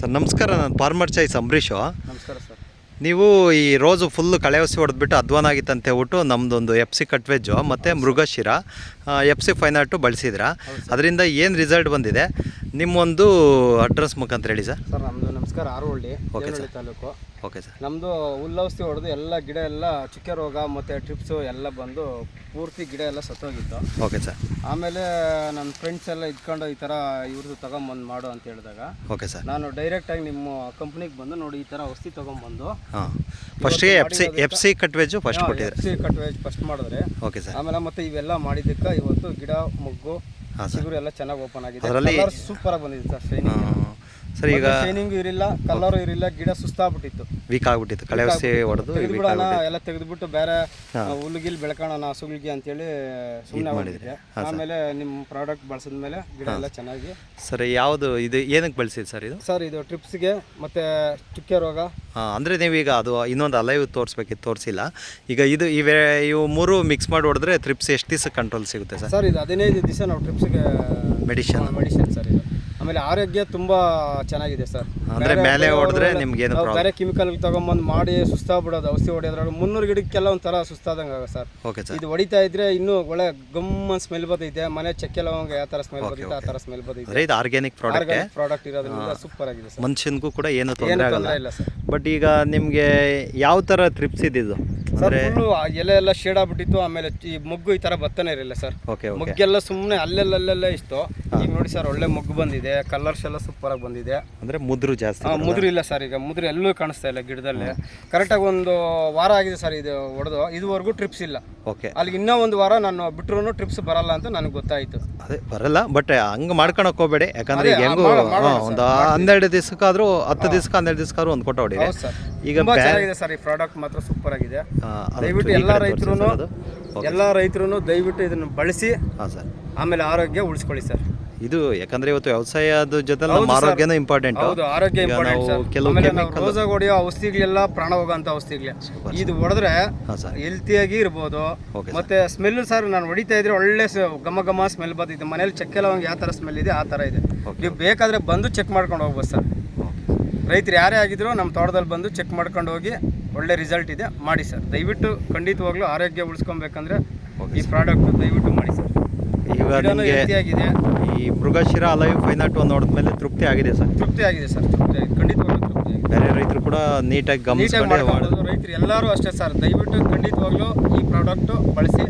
Sir ನಮಸ್ಕಾರ ನಾನು farmer choice Ambareesh ನಮಸ್ಕಾರ ಸರ್. ನೀವು ಈ ರೋಸು ಫುಲ್ಲು ಕಳೆ ಹೊಸಿ ಹೊಡೆದ್ಬಿಟ್ಟು ಅದ್ವಾನ ಆಗಿತ್ತು ಅಂತ ಹೇಳ್ಬಿಟ್ಟು ನಮ್ಮದೊಂದು ಎಫ್ ಸಿ ಕಟ್ವೆಜ್ಜು ಮತ್ತು ಮೃಗಶಿರ ಎಫ್ ಸಿ ಫೈನ್ ಆರ್ಟು ಬಳಸಿದ್ರ? ಅದರಿಂದ ಏನು ರಿಸಲ್ಟ್ ಬಂದಿದೆ? ನಿಮ್ಮೊಂದು ಅಡ್ರೆಸ್ ಮುಖಾಂತರ ಹೇಳಿ ಸರ್. ಸರ್ ನಮ್ಮದು ನಮಸ್ಕಾರ ಆರೋಳ್ಳಿ ದೇವನಹಳ್ಳಿ ತಾಲೂಕು. ಓಕೆ ಸರ್ ನಮ್ಮದು ಹುಲ್ಲೌಷಧಿ ಹೊಡೆದು ಎಲ್ಲ ಗಿಡ ಎಲ್ಲ ಚುಕ್ಕೆ ರೋಗ ಮತ್ತು ಟ್ರಿಪ್ಸು ಎಲ್ಲ ಬಂದು ಪೂರ್ತಿ ಗಿಡ ಎಲ್ಲ ಸತ್ತೋಗಿತ್ತು. ಓಕೆ ಸರ್ ಆಮೇಲೆ ನನ್ನ ಫ್ರೆಂಡ್ಸ್ ಎಲ್ಲ ಇದ್ಕೊಂಡು ಈ ಥರ ಇವ್ರದ್ದು ತೊಗೊಂಬಂದು ಮಾಡು ಅಂತ ಹೇಳಿದಾಗ ಓಕೆ ಸರ್ ನಾನು ಡೈರೆಕ್ಟಾಗಿ ನಿಮ್ಮ ಕಂಪ್ನಿಗೆ ಬಂದು ನೋಡಿ ಈ ಥರ ಔಷಧಿ ತೊಗೊಂಬಂದು ಹಾಂ. ಫಸ್ಟಿಗೆ ಎಫ್ ಸಿ ಎಫ್ ಸಿ ಕಟ್ವೆಜ್ಜು ಫಸ್ಟ್ ಕೊಟ್ಟಿದ್ರೆ ಸಿ ಕಟ್ವೇಜ್ ಫಸ್ಟ್ ಮಾಡಿದ್ರೆ ಓಕೆ ಸರ್ ಆಮೇಲೆ ಮತ್ತೆ ಇವೆಲ್ಲ ಮಾಡಿದ್ದಕ್ಕೆ ಇವತ್ತು ಗಿಡ ಮೊಗ್ಗು ಚಿಗುರು ಎಲ್ಲ ಚೆನ್ನಾಗಿ ಓಪನ್ ಆಗಿದೆ. ಸೂಪರ್ ಆಗಿ ಬಂದಿದೆ ಸರ್ ಶೈನಿಂಗ್ ಸರ್ ಈಗ ಶೈನಿಂಗ್ ಇರಲಿಲ್ಲ ಕಲರು ಇರಲಿಲ್ಲ ಗಿಡ ಸುಸ್ತಾಗ್ಬಿಟ್ಟಿತ್ತು. ವೀಕ್ ಆಗ್ಬಿಟ್ಟಿತ್ತು. ಕಳೆ ಔಷಧಿ ಹೊಡೆದು ತೆಗೆದ್ಬಿಡೋಣ ಎಲ್ಲ ತೆಗೆದ್ಬಿಟ್ಟು ಬೇರೆ ಹುಲ್ಗಿಲ್ ಬೆಳ್ಕೊಳೋಣ ಹಸುಗಳಿಗೆ ಅಂತೇಳಿ ಸುಮ್ಮನೆ ಮಾಡಿದ್ರಿ. ಆಮೇಲೆ ನಿಮ್ಮ ಪ್ರಾಡಕ್ಟ್ ಬಳಸಿದ್ಮೇಲೆ ಗಿಡ ಎಲ್ಲ ಚೆನ್ನಾಗಿ. ಸರ್ ಯಾವುದು ಇದು ಏನಕ್ಕೆ ಬಳಸಿದ್ದು ಸರ್ ಇದು? ಸರ್ ಇದು ಟ್ರಿಪ್ಸ್ಗೆ ಮತ್ತೆ ಚುಕ್ಕೆ ರೋಗ. ಅಂದರೆ ನೀವೀಗ ಅದು ಇನ್ನೊಂದು ಅಲೈವ್ ತೋರಿಸ್ಬೇಕಿತ್ತು ತೋರಿಸಿಲ್ಲ. ಈಗ ಇದು ಇವೆ ಇವು ಮೂರು ಮಿಕ್ಸ್ ಮಾಡಿ ಹೊಡೆದ್ರೆ ಟ್ರಿಪ್ಸ್ ಎಷ್ಟು ದಿವಸ ಕಂಟ್ರೋಲ್ ಸಿಗುತ್ತೆ ಸರ್? ಸರ್ ಇದು ಹದಿನೈದು ದಿವಸ ನಾವು ಟ್ರಿಪ್ಸ್ಗೆ ಮೆಡಿಷನ್ ಮೆಡಿಸಿನ್ ಸರ್ ಇದು. ಆಮೇಲೆ ಆರೋಗ್ಯ ತುಂಬಾ ಚೆನ್ನಾಗಿದೆ ಸರ್. ಅಂದ್ರೆ ಮೇಲೆ ಹೊಡೆದ್ರೆ ನಿಮ್ಗೆ ಬೇರೆ ಕೆಮಿಕಲ್ ತಗೊಂಬಂದು ಮಾಡಿ ಸುಸ್ತಾಗ್ಬಿಡೋದು ಔಷಧಿ ಹೊಡೆಯೋದ್ರಾಗ ಮುನ್ನೂರು ಗಿಡಕ್ಕೆಲ್ಲ ಒಂಥರ ಸುಸ್ತಾದಂಗೆ ಆಗ ಸರ್. ಓಕೆ ಸರ್ ಇದು ಹೊಡಿತಾ ಇದ್ರೆ ಇನ್ನೂ ಒಳ್ಳೆ ಗಮ್ಮ ಸ್ಮೆಲ್ ಬದೈತೆ ಮನೆ ಚಕ್ಕೆಲ್ಲ ಲವಂಗ ಯಾವ ಥರ ಸ್ಮೆಲ್ ಬದೈತೆ ಆ ಥರ ಸ್ಮೆಲ್ ಬದೈತೆ ಇದು ಆರ್ಗ್ಯಾನಿಕ್ ಪ್ರಾಡಕ್ಟ್ ಪ್ರಾಡಕ್ಟ್ ಇರೋದ್ರಿಂದ ಸೂಪರ್ ಆಗಿದೆ ಸರ್. ಮನುಷ್ಯನಿಗೂ ಕೂಡ ಏನು ತೊಂದರೆ ಆಗಲ್ಲ. ಇಲ್ಲ ಸರ್. ಬಟ್ ಈಗ ನಿಮಗೆ ಯಾವ ಥರ ಟ್ರಿಪ್ಸ್ ಇದ್ದಿದ್ದು ಸರ್ ಎಲೆ ಎಲ್ಲ ಶೇಡ್ ಆಗ್ಬಿಟ್ಟಿತ್ತು ಆಮೇಲೆ ಈ ಮೊಗ್ಗು ಈ ಥರ ಬತ್ತನೇ ಇರಲಿಲ್ಲ ಸರ್. ಓಕೆ ಮೊಗ್ಗೆಲ್ಲ ಸುಮ್ಮನೆ ಅಲ್ಲೆಲ್ಲಲ್ಲೆಲ್ಲ ಇಷ್ಟು ಈಗ ನೋಡಿ ಸರ್ ಒಳ್ಳೆ ಮೊಗ್ಗು ಬಂದಿದೆ ಕಲರ್ಸ್ ಎಲ್ಲ ಸೂಪರ್ ಆಗಿ ಬಂದಿದೆ. ಅಂದ್ರೆ ಮುದ್ರು ಜಾಸ್ತಿ ಮುದ್ರು ಇಲ್ಲ ಸರ್ ಈಗ ಮುದ್ರು ಎಲ್ಲೂ ಕಾಣಿಸ್ತಾ ಇಲ್ಲ ಗಿಡದಲ್ಲಿ. ಕರೆಕ್ಟಾಗಿ ಒಂದು ವಾರ ಆಗಿದೆ ಸರ್ ಇದು ಹೊಡೆದು ಇದುವರೆಗೂ ಟ್ರಿಪ್ಸ್ ಇಲ್ಲ. ಓಕೆ ಅಲ್ಲಿಗೆ ಇನ್ನೂ ಒಂದು ವಾರ ನಾನು ಬಿಟ್ಟರು ಟ್ರಿಪ್ಸ್ ಬರಲ್ಲ ಅಂತ ನನಗೆ ಗೊತ್ತಾಯಿತು. ಅದೇ ಬರಲ್ಲ ಬಟ್ ಹಂಗೆ ಮಾಡ್ಕೊಳಕ್ ಹೋಗ್ಬೇಡಿ. ಯಾಕಂದ್ರೆ ಈಗ ಹೆಂಗು ಒಂದು ಹನ್ನೆರಡು ದಿವಸಕ್ಕಾದ್ರೂ ಹತ್ತು ದಿವಸಕ್ಕೆ ಹನ್ನೆರಡು ದಿವಸಕ್ಕಾದ್ರೂ ಒಂದು ಕೊಟ್ಟ ಹೊಡಿ ಈಗ ಚೆನ್ನಾಗಿದೆ ಸರ್ ಈ ಪ್ರಾಡಕ್ಟ್ ಮಾತ್ರ ಸೂಪರ್ ಆಗಿದೆ. ದಯವಿಟ್ಟು ಎಲ್ಲ ರೈತರು. ಎಲ್ಲ ರೈತರು ದಯವಿಟ್ಟು ಇದನ್ನು ಬಳಸಿ ಹಾಂ ಸರ್. ಆಮೇಲೆ ಆರೋಗ್ಯ ಉಳಿಸ್ಕೊಳ್ಳಿ ಸರ್. ಇದು ಯಾಕಂದ್ರೆ ಇವತ್ತು ವ್ಯವಸಾಯದ ಜೊತೆ ನಮ್ಮ ಆರೋಗ್ಯನೂ ಇಂಪಾರ್ಟೆಂಟ್ ಹೌದು ಆರೋಗ್ಯ ಇಂಪಾರ್ಟೆಂಟ್ ಸರ್. ಕೆಲವು ಆಮೇಲೆ ನಾವು ಕೆಮಿಕಲ್ ರೋಸಾಗ ಹೊಡೆಯೋ ಔಷಧಿಗಳೆಲ್ಲ ಪ್ರಾಣ ಹೋಗೋಂಥ ಔಷಧಿಗಳೇ. ಇದು ಹೊಡೆದ್ರೆ ಹೆಲ್ತಿ ಸರ್. ಹೆಲ್ತಿಯಾಗಿ ಇರ್ಬೋದು. ಮತ್ತೆ ಸ್ಮೆಲ್ ಸರ್ ನಾನು ಹೊಡಿತಾ ಇದ್ರೆ ಒಳ್ಳೆ ಸ- ಘಮ ಘಮ ಸ್ಮೆಲ್ ಬರ್ತಿದೆ ಮನೇಲಿ ಚೆಕ್ ಎಲ್ಲ ಯಾವ ಥರ ಸ್ಮೆಲ್ ಇದೆ ಆ ಥರ ಇದೆ. ನೀವು ಬೇಕಾದ್ರೆ ಬಂದು ಚೆಕ್ ಮಾಡ್ಕೊಂಡು ಹೋಗ್ಬೋದು ಸರ್. ರೈತರು ಯಾರೇ ಆಗಿದ್ರು ನಮ್ಮ ತೋಟದಲ್ಲಿ ಬಂದು ಚೆಕ್ ಮಾಡ್ಕೊಂಡು ಹೋಗಿ ಒಳ್ಳೆ ರಿಸಲ್ಟ್ ಇದೆ. ಮಾಡಿ ಸರ್. ದಯವಿಟ್ಟು ಖಂಡಿತವಾಗ್ಲೂ ಆರೋಗ್ಯ ಉಳಿಸ್ಕೊಬೇಕಂದ್ರೆ ಈ ಪ್ರಾಡಕ್ಟ್ ದಯವಿಟ್ಟು ಮಾಡಿ ಸರ್. ಈಗ ನಿಮಗೆ ಈ ಮೃಗಶಿರ ಅಲೈವ್ ಒಂದು ನೋಡಿದ್ಮೇಲೆ ತೃಪ್ತಿ ಆಗಿದೆ ಸರ್? ತೃಪ್ತಿ ಆಗಿದೆ ಸರ್ ತೃಪ್ತಿ ಆಗಿದೆ. ಖಂಡಿತವಾಗ್ಲೂ ತೃಪ್ತಿ ಆಗಿದೆ. ಬೇರೆ ರೈತರು ಕೂಡ ನೀಟಾಗಿ ಗಮನಿಸಿ ರೈತರು ಎಲ್ಲರೂ ಅಷ್ಟೇ ಸರ್. ದಯವಿಟ್ಟು ಖಂಡಿತವಾಗ್ಲೂ ಈ ಪ್ರಾಡಕ್ಟು ಬಳಸಿ.